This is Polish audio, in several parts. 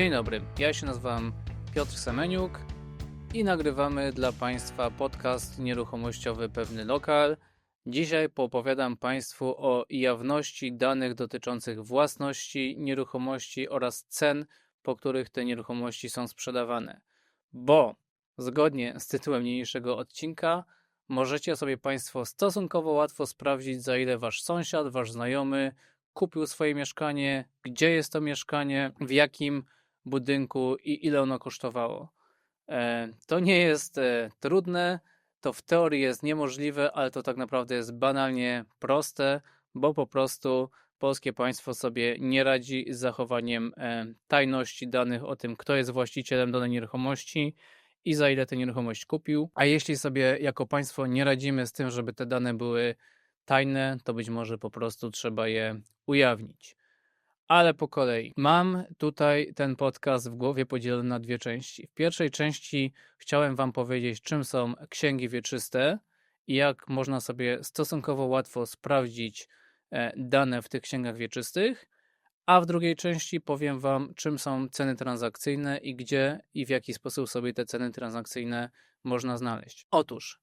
Dzień dobry, ja się nazywam Piotr Semeniuk i nagrywamy dla Państwa podcast nieruchomościowy Pewny Lokal. Dzisiaj poopowiadam Państwu o jawności danych dotyczących własności nieruchomości oraz cen, po których te nieruchomości są sprzedawane. Bo zgodnie z tytułem niniejszego odcinka możecie sobie Państwo stosunkowo łatwo sprawdzić, za ile Wasz sąsiad, Wasz znajomy kupił swoje mieszkanie, gdzie jest to mieszkanie, w jakim budynku i ile ono kosztowało. E, To nie jest e, trudne, to w teorii jest niemożliwe, ale to tak naprawdę jest banalnie proste, bo po prostu polskie państwo sobie nie radzi z zachowaniem e, tajności danych o tym, kto jest właścicielem danej nieruchomości i za ile tę nieruchomość kupił. A jeśli sobie jako państwo nie radzimy z tym, żeby te dane były tajne, to być może po prostu trzeba je ujawnić. Ale po kolei. Mam tutaj ten podcast w głowie podzielony na dwie części. W pierwszej części chciałem Wam powiedzieć, czym są księgi wieczyste i jak można sobie stosunkowo łatwo sprawdzić e, dane w tych księgach wieczystych. A w drugiej części powiem Wam, czym są ceny transakcyjne i gdzie i w jaki sposób sobie te ceny transakcyjne można znaleźć. Otóż,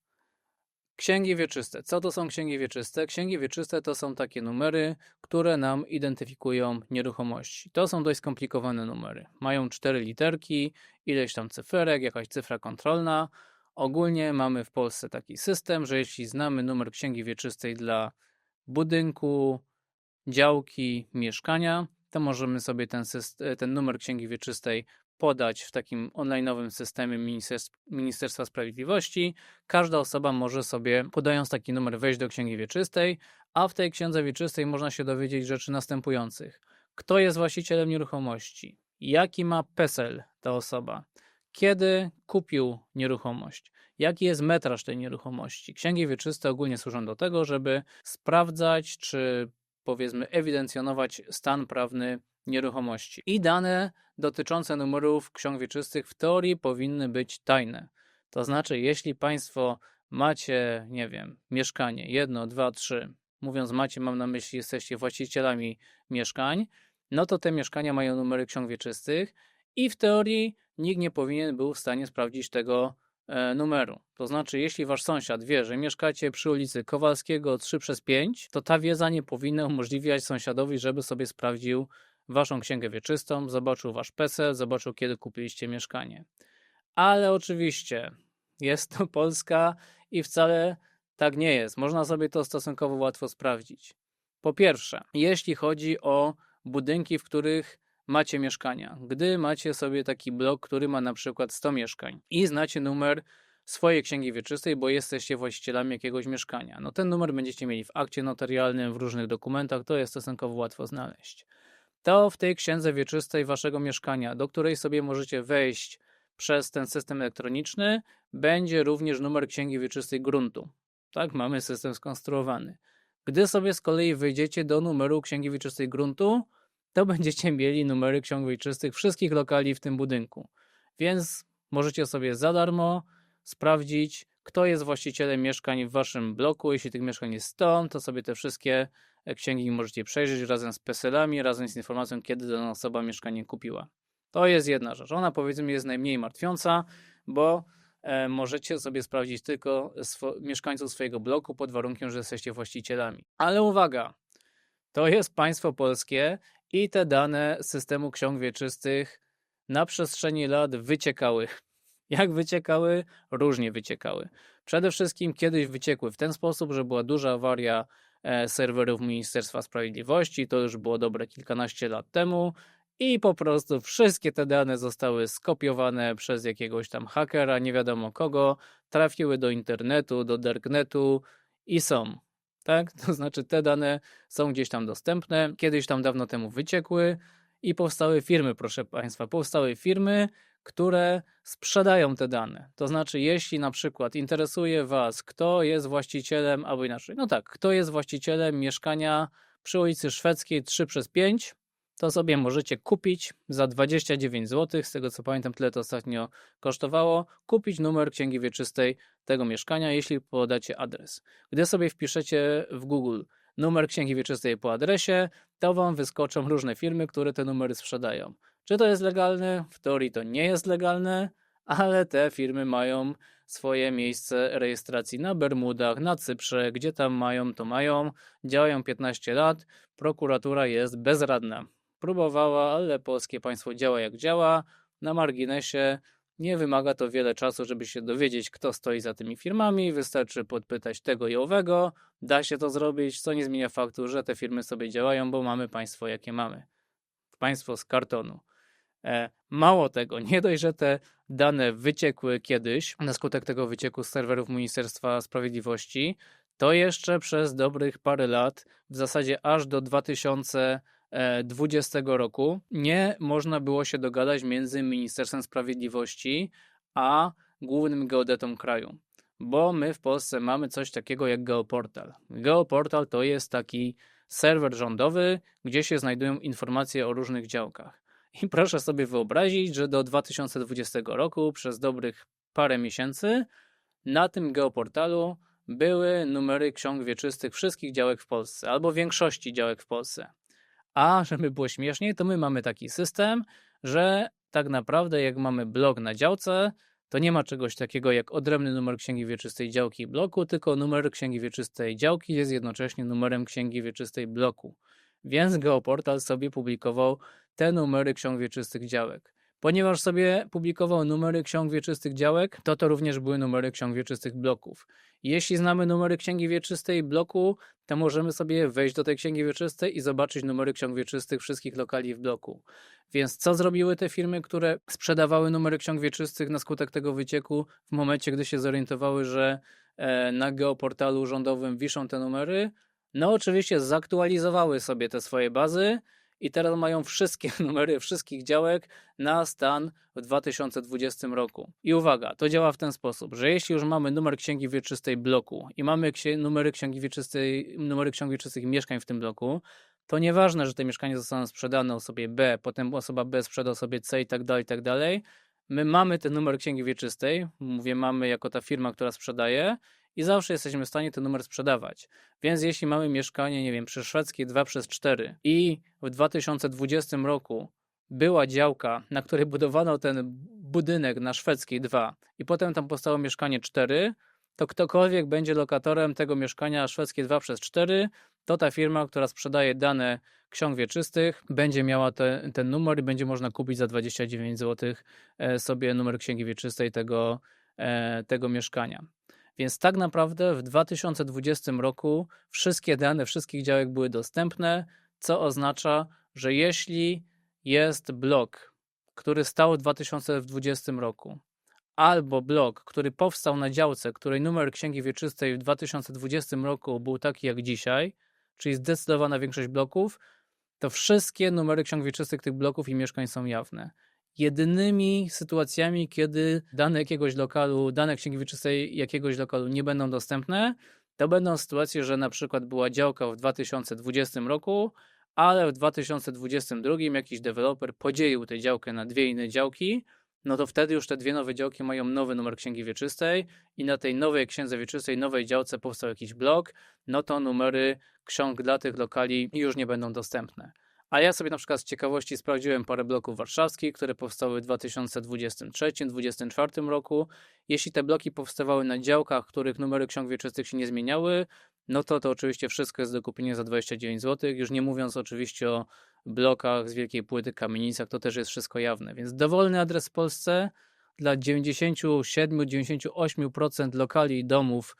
Księgi wieczyste. Co to są księgi wieczyste? Księgi wieczyste to są takie numery, które nam identyfikują nieruchomości. To są dość skomplikowane numery. Mają cztery literki, ileś tam cyferek, jakaś cyfra kontrolna. Ogólnie mamy w Polsce taki system, że jeśli znamy numer księgi wieczystej dla budynku, działki, mieszkania, to możemy sobie ten, syst- ten numer księgi wieczystej podać w takim online'owym systemie Ministerstw- Ministerstwa Sprawiedliwości. Każda osoba może sobie, podając taki numer, wejść do księgi wieczystej, a w tej księdze wieczystej można się dowiedzieć rzeczy następujących. Kto jest właścicielem nieruchomości? Jaki ma PESEL ta osoba? Kiedy kupił nieruchomość? Jaki jest metraż tej nieruchomości? Księgi wieczyste ogólnie służą do tego, żeby sprawdzać, czy powiedzmy ewidencjonować stan prawny nieruchomości. I dane dotyczące numerów ksiąg wieczystych w teorii powinny być tajne. To znaczy, jeśli Państwo macie, nie wiem, mieszkanie, jedno, dwa, trzy, mówiąc macie, mam na myśli, jesteście właścicielami mieszkań, no to te mieszkania mają numery ksiąg wieczystych i w teorii nikt nie powinien był w stanie sprawdzić tego e, numeru. To znaczy, jeśli wasz sąsiad wie, że mieszkacie przy ulicy Kowalskiego 3 przez 5, to ta wiedza nie powinna umożliwiać sąsiadowi, żeby sobie sprawdził waszą księgę wieczystą, zobaczył wasz PESEL, zobaczył kiedy kupiliście mieszkanie. Ale oczywiście jest to Polska i wcale tak nie jest. Można sobie to stosunkowo łatwo sprawdzić. Po pierwsze, jeśli chodzi o budynki, w których macie mieszkania. Gdy macie sobie taki blok, który ma na przykład 100 mieszkań i znacie numer swojej księgi wieczystej, bo jesteście właścicielami jakiegoś mieszkania, no ten numer będziecie mieli w akcie notarialnym, w różnych dokumentach, to jest stosunkowo łatwo znaleźć to w tej księdze wieczystej waszego mieszkania, do której sobie możecie wejść przez ten system elektroniczny, będzie również numer księgi wieczystej gruntu. Tak, mamy system skonstruowany. Gdy sobie z kolei wejdziecie do numeru księgi wieczystej gruntu, to będziecie mieli numery ksiąg wieczystych wszystkich lokali w tym budynku. Więc możecie sobie za darmo sprawdzić, kto jest właścicielem mieszkań w waszym bloku. Jeśli tych mieszkań jest 100, to sobie te wszystkie księgi możecie przejrzeć razem z PESEL-ami, razem z informacją, kiedy dana osoba mieszkanie kupiła. To jest jedna rzecz. Ona powiedzmy jest najmniej martwiąca, bo e, możecie sobie sprawdzić tylko mieszkańców swojego bloku pod warunkiem, że jesteście właścicielami. Ale uwaga, to jest państwo polskie i te dane z systemu ksiąg wieczystych na przestrzeni lat wyciekały. Jak wyciekały? Różnie wyciekały. Przede wszystkim kiedyś wyciekły w ten sposób, że była duża awaria serwerów Ministerstwa Sprawiedliwości. To już było dobre kilkanaście lat temu. I po prostu wszystkie te dane zostały skopiowane przez jakiegoś tam hakera, nie wiadomo kogo, trafiły do internetu, do darknetu i są. Tak? To znaczy, te dane są gdzieś tam dostępne. Kiedyś tam dawno temu wyciekły i powstały firmy, proszę Państwa. Powstały firmy, które sprzedają te dane. To znaczy, jeśli na przykład interesuje Was, kto jest właścicielem, albo inaczej, no tak, kto jest właścicielem mieszkania przy ulicy Szwedzkiej 3 przez 5, to sobie możecie kupić za 29 zł, z tego co pamiętam, tyle to ostatnio kosztowało, kupić numer księgi wieczystej tego mieszkania, jeśli podacie adres. Gdy sobie wpiszecie w Google numer księgi wieczystej po adresie, to Wam wyskoczą różne firmy, które te numery sprzedają. Czy to jest legalne? W teorii to nie jest legalne, ale te firmy mają swoje miejsce rejestracji na Bermudach, na Cyprze, gdzie tam mają, to mają. Działają 15 lat, prokuratura jest bezradna. Próbowała, ale polskie państwo działa jak działa. Na marginesie nie wymaga to wiele czasu, żeby się dowiedzieć, kto stoi za tymi firmami. Wystarczy podpytać tego i owego. Da się to zrobić, co nie zmienia faktu, że te firmy sobie działają, bo mamy państwo, jakie mamy. Państwo z kartonu. E, mało tego, nie dość, że te dane wyciekły kiedyś na skutek tego wycieku z serwerów Ministerstwa Sprawiedliwości, to jeszcze przez dobrych parę lat, w zasadzie aż do 2020 roku, nie można było się dogadać między Ministerstwem Sprawiedliwości a głównym geodetą kraju. Bo my w Polsce mamy coś takiego jak Geoportal. Geoportal to jest taki serwer rządowy, gdzie się znajdują informacje o różnych działkach. I proszę sobie wyobrazić, że do 2020 roku przez dobrych parę miesięcy na tym geoportalu były numery ksiąg wieczystych wszystkich działek w Polsce, albo większości działek w Polsce. A żeby było śmieszniej, to my mamy taki system, że tak naprawdę jak mamy blok na działce, to nie ma czegoś takiego jak odrębny numer księgi wieczystej działki i bloku, tylko numer księgi wieczystej działki jest jednocześnie numerem księgi wieczystej bloku. Więc Geoportal sobie publikował te numery ksiąg wieczystych działek. Ponieważ sobie publikował numery ksiąg wieczystych działek, to to również były numery ksiąg wieczystych bloków. Jeśli znamy numery księgi wieczystej bloku, to możemy sobie wejść do tej księgi wieczystej i zobaczyć numery ksiąg wieczystych wszystkich lokali w bloku. Więc co zrobiły te firmy, które sprzedawały numery ksiąg wieczystych na skutek tego wycieku w momencie, gdy się zorientowały, że e, na geoportalu rządowym wiszą te numery? No oczywiście zaktualizowały sobie te swoje bazy i teraz mają wszystkie numery wszystkich działek na stan w 2020 roku. I uwaga, to działa w ten sposób, że jeśli już mamy numer księgi wieczystej bloku i mamy numery księgi wieczystej, numery ksiąg wieczystych mieszkań w tym bloku, to nieważne, że te mieszkania zostaną sprzedane osobie B, potem osoba B sprzeda osobie C i tak dalej, i tak dalej. My mamy ten numer księgi wieczystej, mówię mamy jako ta firma, która sprzedaje i zawsze jesteśmy w stanie ten numer sprzedawać. Więc jeśli mamy mieszkanie, nie wiem, przy szwedzkiej 2 przez 4 i w 2020 roku była działka, na której budowano ten budynek na szwedzkiej 2 i potem tam powstało mieszkanie 4, to ktokolwiek będzie lokatorem tego mieszkania szwedzkiej 2 przez 4, to ta firma, która sprzedaje dane ksiąg wieczystych, będzie miała te, ten numer i będzie można kupić za 29 zł e, sobie numer księgi wieczystej tego, e, tego mieszkania. Więc tak naprawdę w 2020 roku wszystkie dane wszystkich działek były dostępne, co oznacza, że jeśli jest blok, który stał w 2020 roku, albo blok, który powstał na działce, której numer księgi wieczystej w 2020 roku był taki jak dzisiaj, czyli zdecydowana większość bloków, to wszystkie numery ksiąg wieczystych tych bloków i mieszkań są jawne jedynymi sytuacjami, kiedy dane jakiegoś lokalu, dane księgi wieczystej jakiegoś lokalu nie będą dostępne, to będą sytuacje, że na przykład była działka w 2020 roku, ale w 2022 jakiś deweloper podzielił tę działkę na dwie inne działki, no to wtedy już te dwie nowe działki mają nowy numer księgi wieczystej i na tej nowej księdze wieczystej, nowej działce powstał jakiś blok, no to numery ksiąg dla tych lokali już nie będą dostępne. A ja sobie na przykład z ciekawości sprawdziłem parę bloków warszawskich, które powstały w 2023-2024 roku. Jeśli te bloki powstawały na działkach, których numery ksiąg wieczystych się nie zmieniały, no to to oczywiście wszystko jest do kupienia za 29 zł. Już nie mówiąc oczywiście o blokach z wielkiej płyty, kamienicach, to też jest wszystko jawne. Więc dowolny adres w Polsce dla 97-98% lokali i domów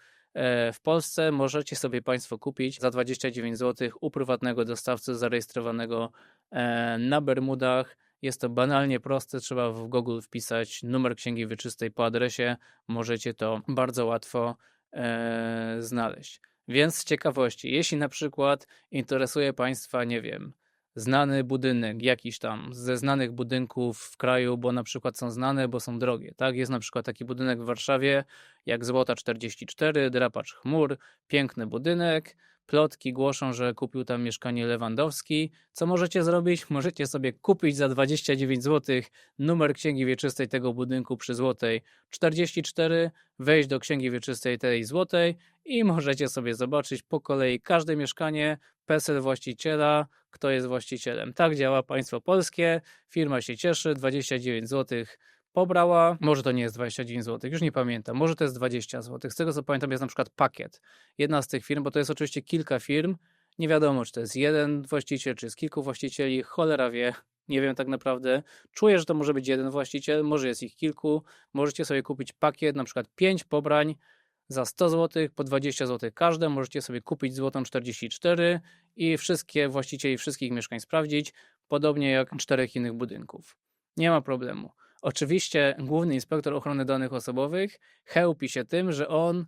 w Polsce możecie sobie Państwo kupić za 29 zł u prywatnego dostawcy zarejestrowanego e, na Bermudach. Jest to banalnie proste, trzeba w Google wpisać numer księgi wieczystej po adresie, możecie to bardzo łatwo e, znaleźć. Więc z ciekawości, jeśli na przykład interesuje Państwa, nie wiem, znany budynek, jakiś tam ze znanych budynków w kraju, bo na przykład są znane, bo są drogie. Tak, jest na przykład taki budynek w Warszawie, jak Złota 44, Drapacz Chmur, piękny budynek, Plotki głoszą, że kupił tam mieszkanie Lewandowski. Co możecie zrobić? Możecie sobie kupić za 29 zł numer księgi wieczystej tego budynku przy Złotej 44, wejść do księgi wieczystej tej Złotej i możecie sobie zobaczyć po kolei każde mieszkanie, PESEL właściciela, kto jest właścicielem. Tak działa państwo polskie. Firma się cieszy, 29 zł pobrała, może to nie jest 29 zł, już nie pamiętam, może to jest 20 zł. Z tego co pamiętam jest na przykład pakiet. Jedna z tych firm, bo to jest oczywiście kilka firm, nie wiadomo czy to jest jeden właściciel, czy jest kilku właścicieli, cholera wie, nie wiem tak naprawdę. Czuję, że to może być jeden właściciel, może jest ich kilku. Możecie sobie kupić pakiet, na przykład 5 pobrań za 100 zł, po 20 zł każde. Możecie sobie kupić złotą 44 i wszystkie właścicieli wszystkich mieszkań sprawdzić, podobnie jak czterech innych budynków. Nie ma problemu. Oczywiście główny inspektor ochrony danych osobowych chełpi się tym, że on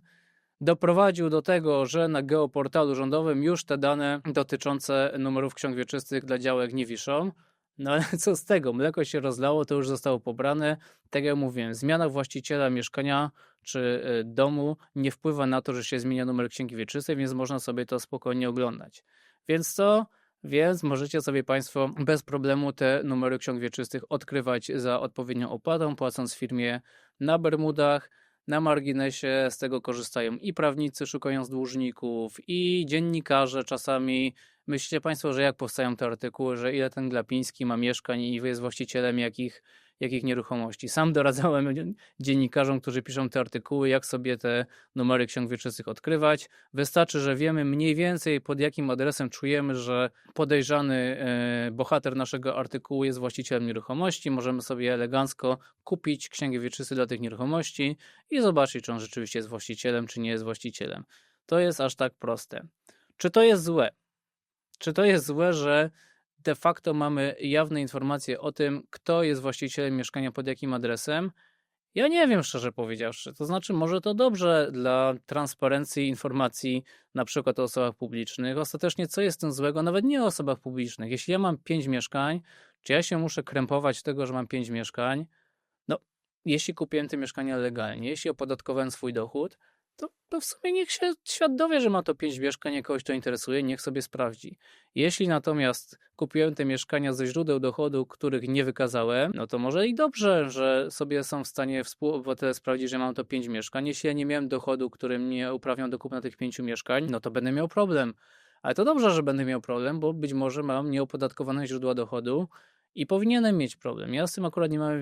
doprowadził do tego, że na geoportalu rządowym już te dane dotyczące numerów ksiąg wieczystych dla działek nie wiszą. No ale co z tego? Mleko się rozlało, to już zostało pobrane. Tak jak mówiłem, zmiana właściciela mieszkania czy y, domu nie wpływa na to, że się zmienia numer księgi wieczystej, więc można sobie to spokojnie oglądać. Więc co? Więc możecie sobie Państwo bez problemu te numery ksiąg wieczystych odkrywać za odpowiednią opłatą, płacąc firmie na Bermudach. Na marginesie z tego korzystają i prawnicy szukając dłużników, i dziennikarze czasami. Myślicie Państwo, że jak powstają te artykuły, że ile ten Glapiński ma mieszkań i jest właścicielem jakich jakich nieruchomości. Sam doradzałem dziennikarzom, którzy piszą te artykuły, jak sobie te numery ksiąg wieczystych odkrywać. Wystarczy, że wiemy mniej więcej pod jakim adresem czujemy, że podejrzany e, bohater naszego artykułu jest właścicielem nieruchomości. Możemy sobie elegancko kupić księgę wieczysty dla tych nieruchomości i zobaczyć, czy on rzeczywiście jest właścicielem, czy nie jest właścicielem. To jest aż tak proste. Czy to jest złe? Czy to jest złe, że de facto mamy jawne informacje o tym, kto jest właścicielem mieszkania pod jakim adresem. Ja nie wiem, szczerze powiedziawszy. To znaczy, może to dobrze dla transparencji informacji, na przykład o osobach publicznych. Ostatecznie, co jest tym złego? Nawet nie o osobach publicznych. Jeśli ja mam pięć mieszkań, czy ja się muszę krępować tego, że mam pięć mieszkań? No, jeśli kupiłem te mieszkania legalnie, jeśli opodatkowałem swój dochód, to, to w sumie niech się świat dowie, że ma to pięć mieszkań, kogoś to interesuje, niech sobie sprawdzi. Jeśli natomiast kupiłem te mieszkania ze źródeł dochodu, których nie wykazałem, no to może i dobrze, że sobie są w stanie współobywatele sprawdzić, że mam to pięć mieszkań. Jeśli ja nie miałem dochodu, który mnie uprawniał do kupna tych pięciu mieszkań, no to będę miał problem. Ale to dobrze, że będę miał problem, bo być może mam nieopodatkowane źródła dochodu i powinienem mieć problem. Ja z tym akurat nie mam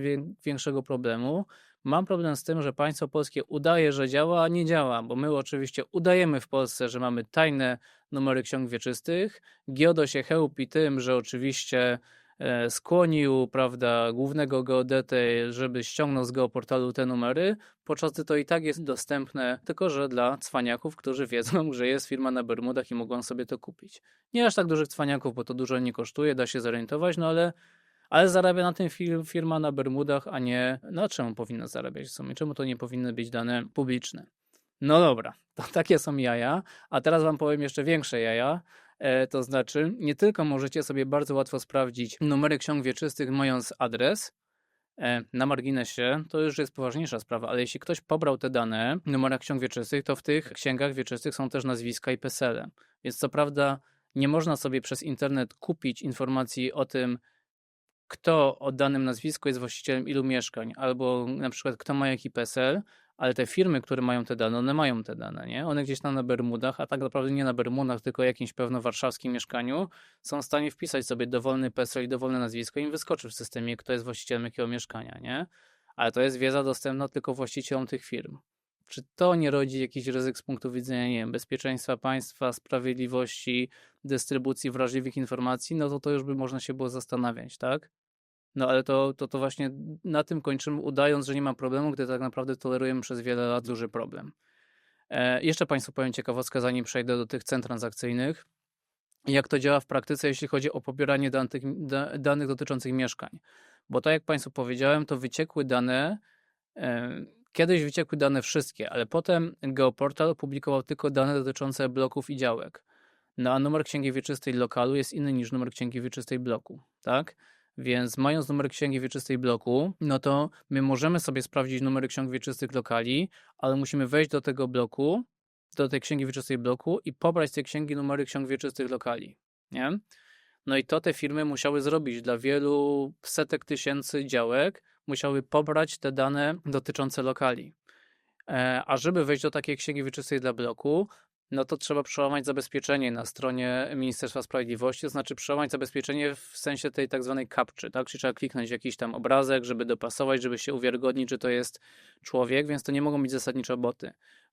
większego problemu. Mam problem z tym, że państwo polskie udaje, że działa, a nie działa, bo my oczywiście udajemy w Polsce, że mamy tajne numery ksiąg wieczystych. Giodo się chełpi tym, że oczywiście e, skłonił prawda, głównego geodetę, żeby ściągnął z geoportalu te numery, podczas gdy to i tak jest dostępne, tylko że dla cwaniaków, którzy wiedzą, że jest firma na Bermudach i mogą sobie to kupić. Nie aż tak dużych cwaniaków, bo to dużo nie kosztuje, da się zorientować, no ale ale zarabia na tym firma na Bermudach, a nie. No czemu powinna zarabiać w sumie? Czemu to nie powinny być dane publiczne? No dobra, to takie są jaja. A teraz Wam powiem jeszcze większe jaja. E, to znaczy, nie tylko możecie sobie bardzo łatwo sprawdzić numery ksiąg wieczystych, mając adres, e, na marginesie, to już jest poważniejsza sprawa, ale jeśli ktoś pobrał te dane, numerach ksiąg wieczystych, to w tych księgach wieczystych są też nazwiska i PESEL. Więc co prawda nie można sobie przez internet kupić informacji o tym, kto o danym nazwisku jest właścicielem ilu mieszkań, albo na przykład kto ma jaki PESEL, ale te firmy, które mają te dane, one mają te dane, nie? One gdzieś tam na Bermudach, a tak naprawdę nie na Bermudach, tylko jakimś pewno warszawskim mieszkaniu, są w stanie wpisać sobie dowolny PESEL i dowolne nazwisko i im wyskoczy w systemie, kto jest właścicielem jakiego mieszkania, nie? Ale to jest wiedza dostępna tylko właścicielom tych firm. Czy to nie rodzi jakiś ryzyk z punktu widzenia, nie wiem, bezpieczeństwa państwa, sprawiedliwości, dystrybucji wrażliwych informacji? No to to już by można się było zastanawiać, tak? No ale to, to, to właśnie na tym kończymy, udając, że nie ma problemu, gdy tak naprawdę tolerujemy przez wiele lat duży problem. E, jeszcze Państwu powiem ciekawostkę, zanim przejdę do tych cen transakcyjnych. Jak to działa w praktyce, jeśli chodzi o pobieranie danych, danych dotyczących mieszkań? Bo tak jak Państwu powiedziałem, to wyciekły dane, kiedyś wyciekły dane wszystkie, ale potem Geoportal opublikował tylko dane dotyczące bloków i działek. No a numer księgi wieczystej lokalu jest inny niż numer księgi wieczystej bloku, tak? Więc mając numer księgi wieczystej bloku, no to my możemy sobie sprawdzić numery ksiąg wieczystych lokali, ale musimy wejść do tego bloku, do tej księgi wieczystej bloku i pobrać z tej księgi numery ksiąg wieczystych lokali. Nie? No i to te firmy musiały zrobić dla wielu setek tysięcy działek, musiały pobrać te dane dotyczące lokali. E, a żeby wejść do takiej księgi wieczystej dla bloku, no to trzeba przełamać zabezpieczenie na stronie Ministerstwa Sprawiedliwości, to znaczy przełamać zabezpieczenie w sensie tej tak zwanej kapczy, tak? Czyli trzeba kliknąć jakiś tam obrazek, żeby dopasować, żeby się uwiarygodnić, że to jest człowiek, więc to nie mogą być zasadniczo boty.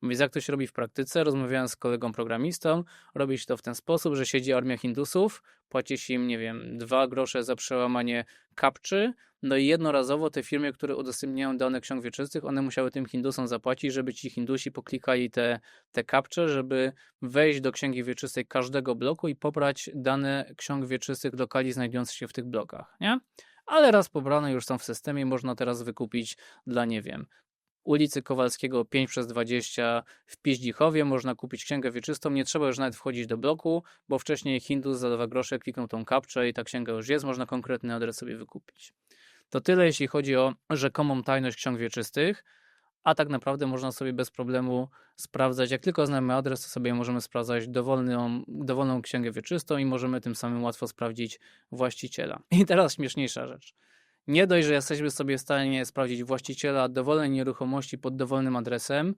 Więc jak to się robi w praktyce? Rozmawiałem z kolegą programistą, robi się to w ten sposób, że siedzi armia Hindusów, płaci się im, nie wiem, dwa grosze za przełamanie kapczy, no i jednorazowo te firmy, które udostępniają dane ksiąg wieczystych, one musiały tym Hindusom zapłacić, żeby ci Hindusi poklikali te, te kapcze, żeby wejść do księgi wieczystej każdego bloku i pobrać dane ksiąg wieczystych lokali znajdujących się w tych blokach, nie? Ale raz pobrane już są w systemie, można teraz wykupić dla, nie wiem, ulicy Kowalskiego 5 przez 20 w Piździchowie można kupić księgę wieczystą, nie trzeba już nawet wchodzić do bloku, bo wcześniej Hindus za 2 grosze kliknął tą kapczę i ta księga już jest, można konkretny adres sobie wykupić. To tyle, jeśli chodzi o rzekomą tajność ksiąg wieczystych, a tak naprawdę można sobie bez problemu sprawdzać, jak tylko znamy adres, to sobie możemy sprawdzać dowolną, dowolną księgę wieczystą i możemy tym samym łatwo sprawdzić właściciela. I teraz śmieszniejsza rzecz. Nie dość, że jesteśmy sobie w stanie sprawdzić właściciela dowolnej nieruchomości pod dowolnym adresem,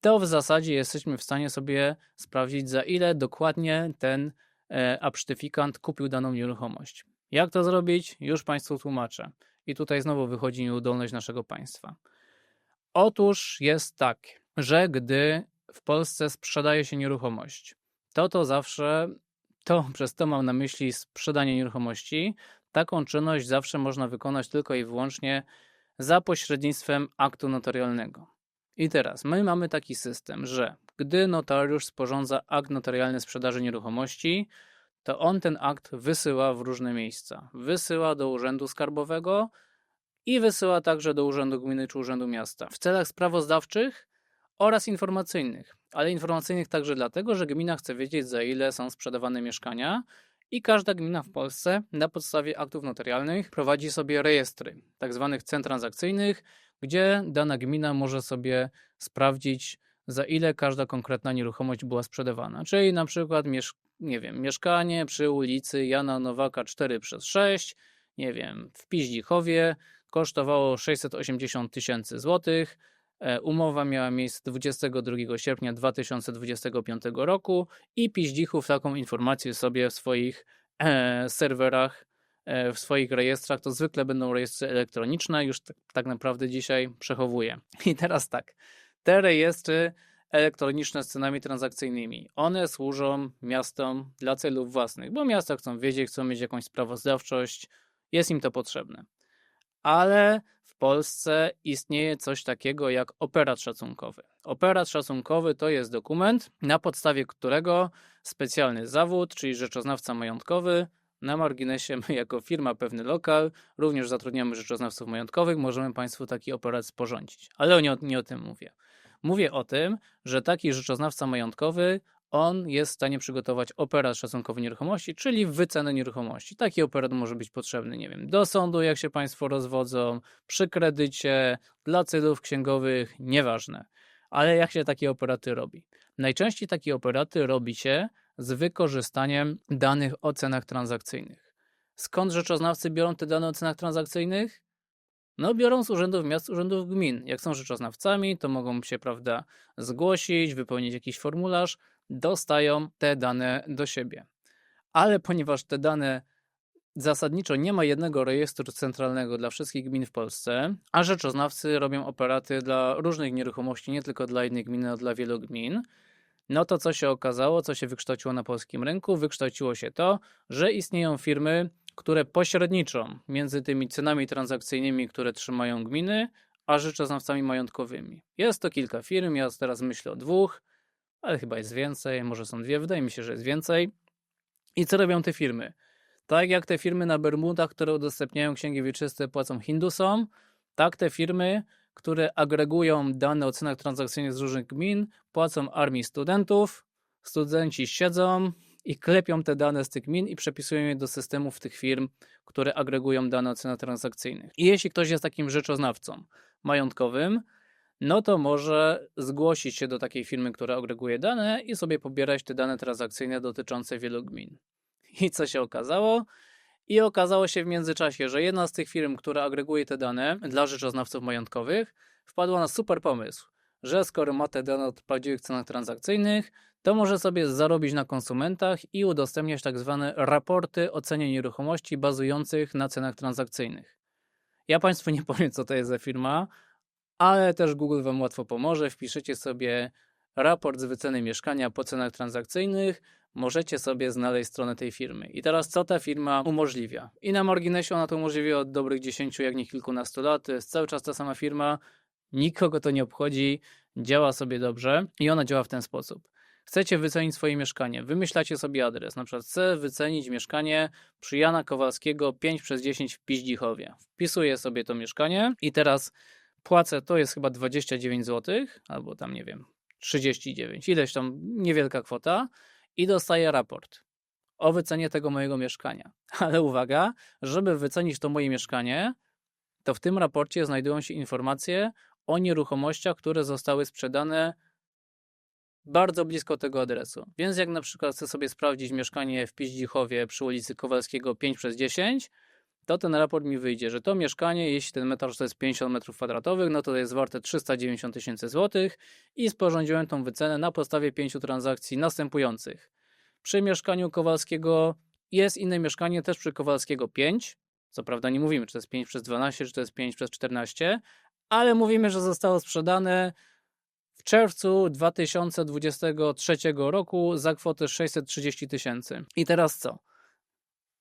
to w zasadzie jesteśmy w stanie sobie sprawdzić, za ile dokładnie ten e, absztyfikant kupił daną nieruchomość. Jak to zrobić? Już Państwu tłumaczę. I tutaj znowu wychodzi nieudolność naszego państwa. Otóż jest tak, że gdy w Polsce sprzedaje się nieruchomość, to to zawsze, to przez to mam na myśli sprzedanie nieruchomości, taką czynność zawsze można wykonać tylko i wyłącznie za pośrednictwem aktu notarialnego. I teraz my mamy taki system, że gdy notariusz sporządza akt notarialny sprzedaży nieruchomości, to on ten akt wysyła w różne miejsca. Wysyła do urzędu skarbowego i wysyła także do urzędu gminy czy urzędu miasta w celach sprawozdawczych oraz informacyjnych. Ale informacyjnych także dlatego, że gmina chce wiedzieć, za ile są sprzedawane mieszkania i każda gmina w Polsce na podstawie aktów notarialnych prowadzi sobie rejestry. Tak cen transakcyjnych, gdzie dana gmina może sobie sprawdzić, za ile każda konkretna nieruchomość była sprzedawana. Czyli na przykład nie wiem, mieszkanie przy ulicy Jana Nowaka 4 przez 6, nie wiem, w Piździchowie kosztowało 680 tysięcy złotych. E, umowa miała miejsce 22 sierpnia 2025 roku i Piździchów taką informację sobie w swoich e, serwerach, e, w swoich rejestrach, to zwykle będą rejestry elektroniczne, już tak, tak naprawdę dzisiaj przechowuje. I teraz tak, te rejestry elektroniczne z cenami transakcyjnymi. One służą miastom dla celów własnych, bo miasta chcą wiedzieć, chcą mieć jakąś sprawozdawczość, jest im to potrzebne. Ale Polsce istnieje coś takiego jak operat szacunkowy. Operat szacunkowy to jest dokument, na podstawie którego specjalny zawód, czyli rzeczoznawca majątkowy, na marginesie my jako firma Pewny Lokal również zatrudniamy rzeczoznawców majątkowych, możemy Państwu taki operat sporządzić. Ale nie o, nie o tym mówię. Mówię o tym, że taki rzeczoznawca majątkowy on jest w stanie przygotować operat szacunkowy nieruchomości, czyli wycenę nieruchomości. Taki operat może być potrzebny, nie wiem, do sądu, jak się Państwo rozwodzą, przy kredycie, dla celów księgowych, nieważne. Ale jak się takie operaty robi? Najczęściej takie operaty robi się z wykorzystaniem danych o cenach transakcyjnych. Skąd rzeczoznawcy biorą te dane o cenach transakcyjnych? No, biorą z urzędów miast, urzędów gmin. Jak są rzeczoznawcami, to mogą się, prawda, zgłosić, wypełnić jakiś formularz, dostają te dane do siebie. Ale ponieważ te dane zasadniczo nie ma jednego rejestru centralnego dla wszystkich gmin w Polsce, a rzeczoznawcy robią operaty dla różnych nieruchomości, nie tylko dla jednej gminy, ale dla wielu gmin, no to co się okazało, co się wykształciło na polskim rynku? Wykształciło się to, że istnieją firmy, które pośredniczą między tymi cenami transakcyjnymi, które trzymają gminy, a rzeczoznawcami majątkowymi. Jest to kilka firm, ja teraz myślę o dwóch, ale chyba jest więcej, może są dwie, wydaje mi się, że jest więcej. I co robią te firmy? Tak jak te firmy na Bermudach, które udostępniają księgi wieczyste, płacą Hindusom, tak te firmy, które agregują dane o cenach transakcyjnych z różnych gmin, płacą armii studentów. Studenci siedzą, i klepią te dane z tych gmin i przepisują je do systemów tych firm, które agregują dane o cenach transakcyjnych. I jeśli ktoś jest takim rzeczoznawcą majątkowym, no to może zgłosić się do takiej firmy, która agreguje dane i sobie pobierać te dane transakcyjne dotyczące wielu gmin. I co się okazało? I okazało się w międzyczasie, że jedna z tych firm, która agreguje te dane dla rzeczoznawców majątkowych, wpadła na super pomysł, że skoro ma te dane o prawdziwych cenach transakcyjnych, to może sobie zarobić na konsumentach i udostępniać tak zwane raporty o cenie nieruchomości bazujących na cenach transakcyjnych. Ja Państwu nie powiem, co to jest za firma, ale też Google Wam łatwo pomoże. Wpiszecie sobie raport z wyceny mieszkania po cenach transakcyjnych, możecie sobie znaleźć stronę tej firmy. I teraz co ta firma umożliwia? I na marginesie ona to umożliwia od dobrych 10, jak nie kilkunastu lat. To jest cały czas ta sama firma, nikogo to nie obchodzi, działa sobie dobrze i ona działa w ten sposób. Chcecie wycenić swoje mieszkanie, wymyślacie sobie adres, na przykład chcę wycenić mieszkanie przy Jana Kowalskiego 5 przez 10 w Piździchowie. Wpisuję sobie to mieszkanie i teraz płacę, to jest chyba 29 zł, albo tam nie wiem, 39, ileś tam niewielka kwota i dostaję raport o wycenie tego mojego mieszkania. Ale uwaga, żeby wycenić to moje mieszkanie, to w tym raporcie znajdują się informacje o nieruchomościach, które zostały sprzedane bardzo blisko tego adresu. Więc jak na przykład chcę sobie sprawdzić mieszkanie w Piździchowie przy ulicy Kowalskiego 5 przez 10, to ten raport mi wyjdzie, że to mieszkanie, jeśli ten metraż to jest 50 m2, no to jest warte 390 tysięcy złotych i sporządziłem tą wycenę na podstawie pięciu transakcji następujących. Przy mieszkaniu Kowalskiego jest inne mieszkanie też przy Kowalskiego 5. Co prawda nie mówimy, czy to jest 5 przez 12, czy to jest 5 przez 14, ale mówimy, że zostało sprzedane w czerwcu 2023 roku za kwotę 630 tysięcy. I teraz co?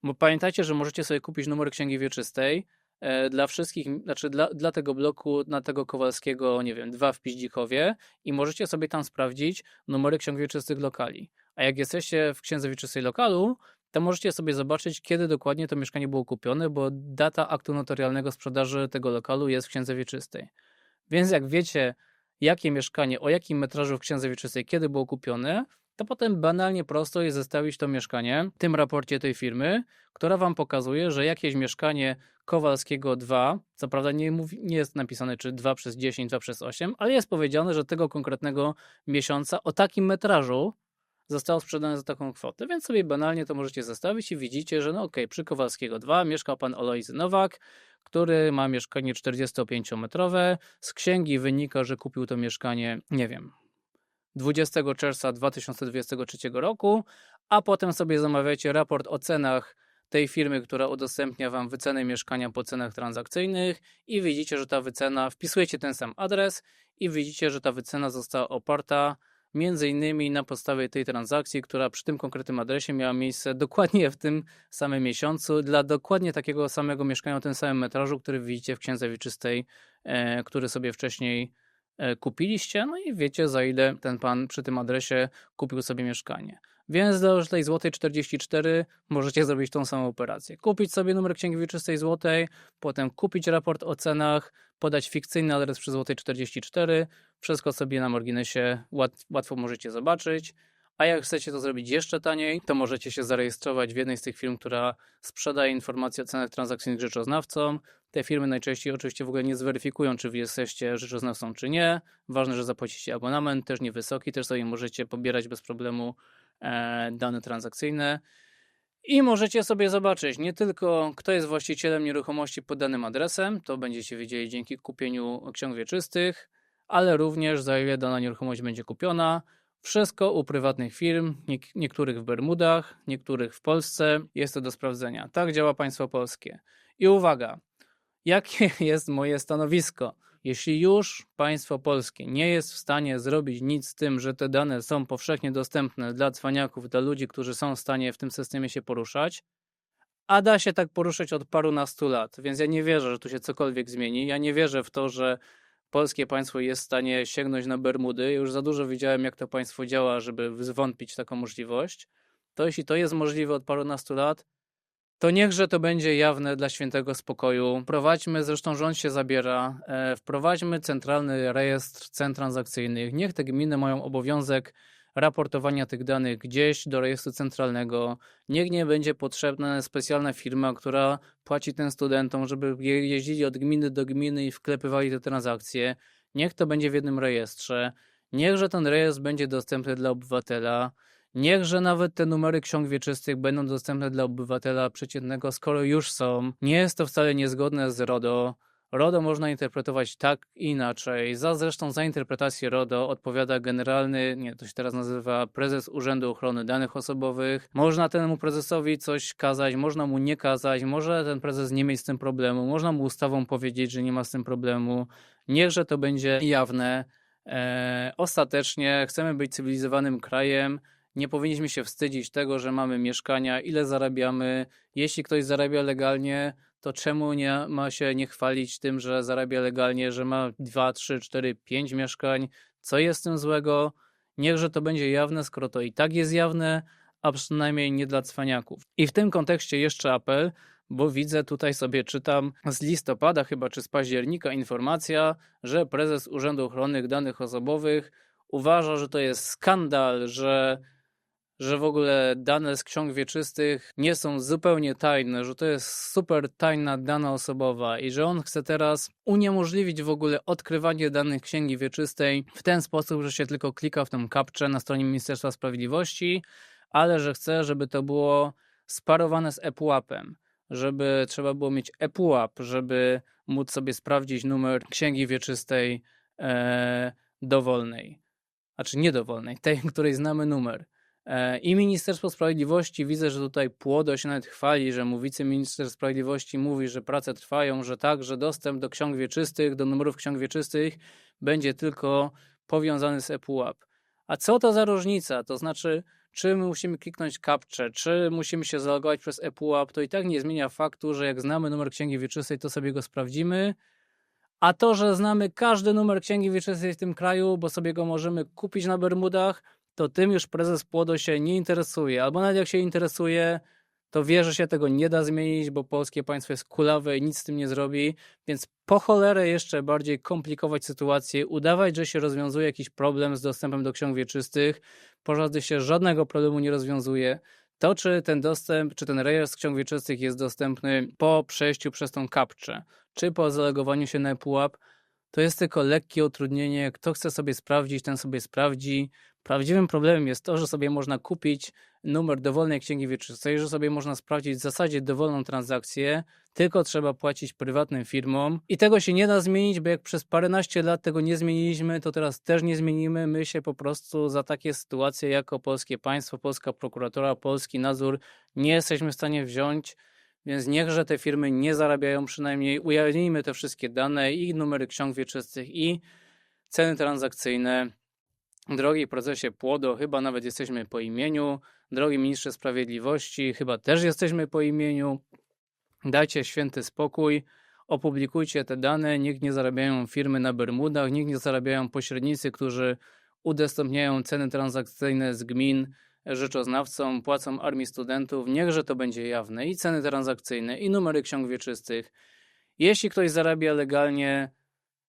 Bo pamiętajcie, że możecie sobie kupić numer księgi wieczystej e, dla wszystkich, znaczy dla, dla tego bloku, na tego Kowalskiego, nie wiem, dwa w Piździkowie i możecie sobie tam sprawdzić numery ksiąg wieczystych lokali. A jak jesteście w księdze wieczystej lokalu, to możecie sobie zobaczyć, kiedy dokładnie to mieszkanie było kupione, bo data aktu notarialnego sprzedaży tego lokalu jest w księdze wieczystej. Więc jak wiecie, jakie mieszkanie, o jakim metrażu w księdze wieczystej, kiedy było kupione, to potem banalnie prosto jest zestawić to mieszkanie w tym raporcie tej firmy, która Wam pokazuje, że jakieś mieszkanie Kowalskiego 2, co prawda nie, mówi, nie jest napisane czy 2 przez 10, 2 przez 8, ale jest powiedziane, że tego konkretnego miesiąca o takim metrażu zostało sprzedane za taką kwotę, więc sobie banalnie to możecie zestawić i widzicie, że no okej, okay, przy Kowalskiego 2 mieszkał pan Olojzy Nowak, który ma mieszkanie 45-metrowe. Z księgi wynika, że kupił to mieszkanie, nie wiem, 20 czerwca 2023 roku, a potem sobie zamawiacie raport o cenach tej firmy, która udostępnia Wam wycenę mieszkania po cenach transakcyjnych i widzicie, że ta wycena, wpisujecie ten sam adres i widzicie, że ta wycena została oparta między innymi na podstawie tej transakcji, która przy tym konkretnym adresie miała miejsce dokładnie w tym samym miesiącu, dla dokładnie takiego samego mieszkania o tym samym metrażu, który widzicie w księdze wieczystej, e, który sobie wcześniej kupiliście, no i wiecie za ile ten pan przy tym adresie kupił sobie mieszkanie. Więc do tej złotej 44 możecie zrobić tą samą operację. Kupić sobie numer księgi wieczystej złotej, potem kupić raport o cenach, podać fikcyjny adres przy złotej 44. Wszystko sobie na marginesie łatwo możecie zobaczyć. A jak chcecie to zrobić jeszcze taniej, to możecie się zarejestrować w jednej z tych firm, która sprzedaje informacje o cenach transakcyjnych rzeczoznawcom. Te firmy najczęściej oczywiście w ogóle nie zweryfikują, czy wy jesteście rzeczoznawcą, czy nie. Ważne, że zapłacicie abonament, też niewysoki, też sobie możecie pobierać bez problemu e, dane transakcyjne. I możecie sobie zobaczyć nie tylko, kto jest właścicielem nieruchomości pod danym adresem, to będziecie wiedzieli dzięki kupieniu ksiąg wieczystych, ale również za ile dana nieruchomość będzie kupiona, wszystko u prywatnych firm, niektórych w Bermudach, niektórych w Polsce. Jest to do sprawdzenia. Tak działa państwo polskie. I uwaga, jakie jest moje stanowisko? Jeśli już państwo polskie nie jest w stanie zrobić nic z tym, że te dane są powszechnie dostępne dla cwaniaków, dla ludzi, którzy są w stanie w tym systemie się poruszać, a da się tak poruszać od parunastu lat, więc ja nie wierzę, że tu się cokolwiek zmieni. Ja nie wierzę w to, że polskie państwo jest w stanie sięgnąć na Bermudy. Już za dużo widziałem, jak to państwo działa, żeby zwątpić taką możliwość. To jeśli to jest możliwe od parunastu lat, to niechże to będzie jawne dla świętego spokoju. Prowadźmy, zresztą rząd się zabiera, e, wprowadźmy centralny rejestr cen transakcyjnych. Niech te gminy mają obowiązek raportowania tych danych gdzieś do rejestru centralnego. Niech nie będzie potrzebna specjalna firma, która płaci tym studentom, żeby je- jeździli od gminy do gminy i wklepywali te transakcje. Niech to będzie w jednym rejestrze. Niechże ten rejestr będzie dostępny dla obywatela. Niechże nawet te numery ksiąg wieczystych będą dostępne dla obywatela przeciętnego, skoro już są. Nie jest to wcale niezgodne z RODO. RODO można interpretować tak i inaczej. Za zresztą za interpretację RODO odpowiada generalny, nie, to się teraz nazywa prezes Urzędu Ochrony Danych Osobowych. Można temu prezesowi coś kazać, można mu nie kazać, może ten prezes nie mieć z tym problemu, można mu ustawą powiedzieć, że nie ma z tym problemu. Niechże to będzie jawne. Eee, ostatecznie chcemy być cywilizowanym krajem. Nie powinniśmy się wstydzić tego, że mamy mieszkania, ile zarabiamy. Jeśli ktoś zarabia legalnie, to czemu nie ma się nie chwalić tym, że zarabia legalnie, że ma 2, 3, 4, 5 mieszkań? Co jest tym złego? Niechże to będzie jawne, skoro to i tak jest jawne, a przynajmniej nie dla cwaniaków. I w tym kontekście jeszcze apel, bo widzę tutaj sobie czytam z listopada chyba czy z października informacja, że prezes Urzędu Ochrony Danych Osobowych uważa, że to jest skandal, że że w ogóle dane z ksiąg wieczystych nie są zupełnie tajne, że to jest super tajna dana osobowa i że on chce teraz uniemożliwić w ogóle odkrywanie danych księgi wieczystej w ten sposób, że się tylko klika w tą kapczę na stronie Ministerstwa Sprawiedliwości, ale że chce, żeby to było sparowane z ePUAP-em, żeby trzeba było mieć ePUAP, żeby móc sobie sprawdzić numer księgi wieczystej e, dowolnej. Znaczy niedowolnej, tej, której znamy numer. E, I Ministerstwo Sprawiedliwości, widzę, że tutaj Płodo się nawet chwali, że mu wiceminister sprawiedliwości mówi, że prace trwają, że tak, że dostęp do ksiąg wieczystych, do numerów ksiąg wieczystych będzie tylko powiązany z ePUAP. A co to za różnica? To znaczy, czy my musimy kliknąć kapcze, czy musimy się zalogować przez ePUAP, to i tak nie zmienia faktu, że jak znamy numer księgi wieczystej, to sobie go sprawdzimy. A to, że znamy każdy numer księgi wieczystej w tym kraju, bo sobie go możemy kupić na Bermudach, to tym już prezes Płodo się nie interesuje. Albo nawet jak się interesuje, to wie, że się tego nie da zmienić, bo polskie państwo jest kulawe i nic z tym nie zrobi. Więc po cholerę jeszcze bardziej komplikować sytuację, udawać, że się rozwiązuje jakiś problem z dostępem do ksiąg wieczystych, podczas gdy się żadnego problemu nie rozwiązuje. To, czy ten dostęp, czy ten rejestr ksiąg wieczystych jest dostępny po przejściu przez tą kapczę, czy po zalegowaniu się na pułap, to jest tylko lekkie utrudnienie. Kto chce sobie sprawdzić, ten sobie sprawdzi. Prawdziwym problemem jest to, że sobie można kupić numer dowolnej księgi wieczystej, że sobie można sprawdzić w zasadzie dowolną transakcję, tylko trzeba płacić prywatnym firmom. I tego się nie da zmienić, bo jak przez paręnaście lat tego nie zmieniliśmy, to teraz też nie zmienimy. My się po prostu za takie sytuacje jako polskie państwo, polska prokuratura, polski nadzór nie jesteśmy w stanie wziąć. Więc niechże te firmy nie zarabiają, przynajmniej ujawnijmy te wszystkie dane i numery ksiąg wieczystych i ceny transakcyjne. Drogi prezesie Płodo, chyba nawet jesteśmy po imieniu. Drogi ministrze sprawiedliwości, chyba też jesteśmy po imieniu. Dajcie święty spokój, opublikujcie te dane. Niech nie zarabiają firmy na Bermudach, niech nie zarabiają pośrednicy, którzy udostępniają ceny transakcyjne z gmin rzeczoznawcom, płacą armii studentów. Niechże to będzie jawne i ceny transakcyjne, i numery ksiąg wieczystych. Jeśli ktoś zarabia legalnie,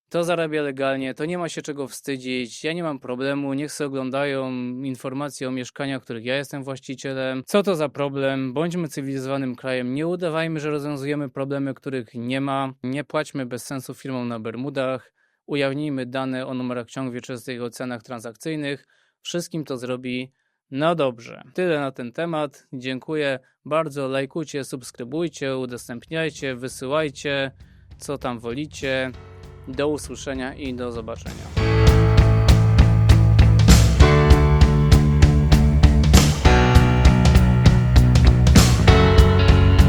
to zarabia legalnie, to nie ma się czego wstydzić. Ja nie mam problemu, niech sobie oglądają informacje o mieszkaniach, których ja jestem właścicielem. Co to za problem? Bądźmy cywilizowanym krajem, nie udawajmy, że rozwiązujemy problemy, których nie ma. Nie płaćmy bez sensu firmom na Bermudach. Ujawnijmy dane o numerach ksiąg wieczystych o cenach transakcyjnych. Wszystkim to zrobi no dobrze, tyle na ten temat. Dziękuję bardzo. Lajkujcie, subskrybujcie, udostępniajcie, wysyłajcie, co tam wolicie. Do usłyszenia i do zobaczenia.